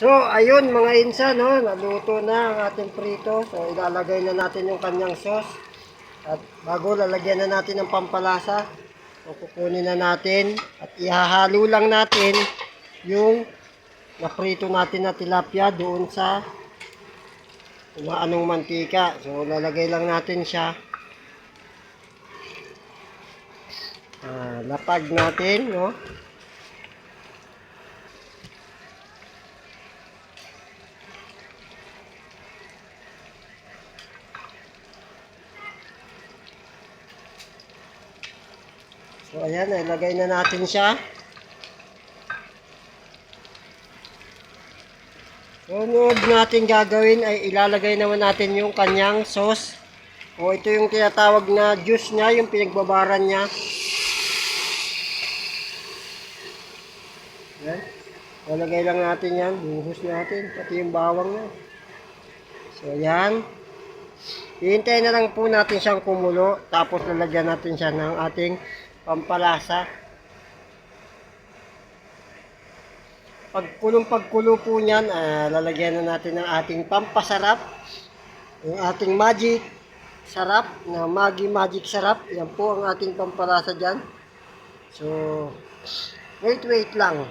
So, ayun mga insa, no? Naluto na ang ating prito. So, ilalagay na natin yung kanyang sauce. At bago, lalagyan na natin ng pampalasa. So, kukunin na natin at ihahalo lang natin yung naprito natin na tilapia doon sa umaanong mantika. So, lalagay lang natin siya. Ah, lapag natin, no? So, ayan, ilagay na natin siya. Sunod natin gagawin ay ilalagay naman natin yung kanyang sauce. O ito yung tinatawag na juice niya, yung pinagbabaran niya. Yan. Lalagay lang natin yan. Buhos natin. Pati yung bawang na. So, yan. Hihintayin na lang po natin siyang kumulo. Tapos lalagyan natin siya ng ating pampalasa. Pagkulong pagkulo po niyan, ah, lalagyan na natin ng ating pampasarap. Yung ating magic sarap na Maggi Magic Sarap. Yan po ang ating pampalasa dyan. So, wait, wait lang.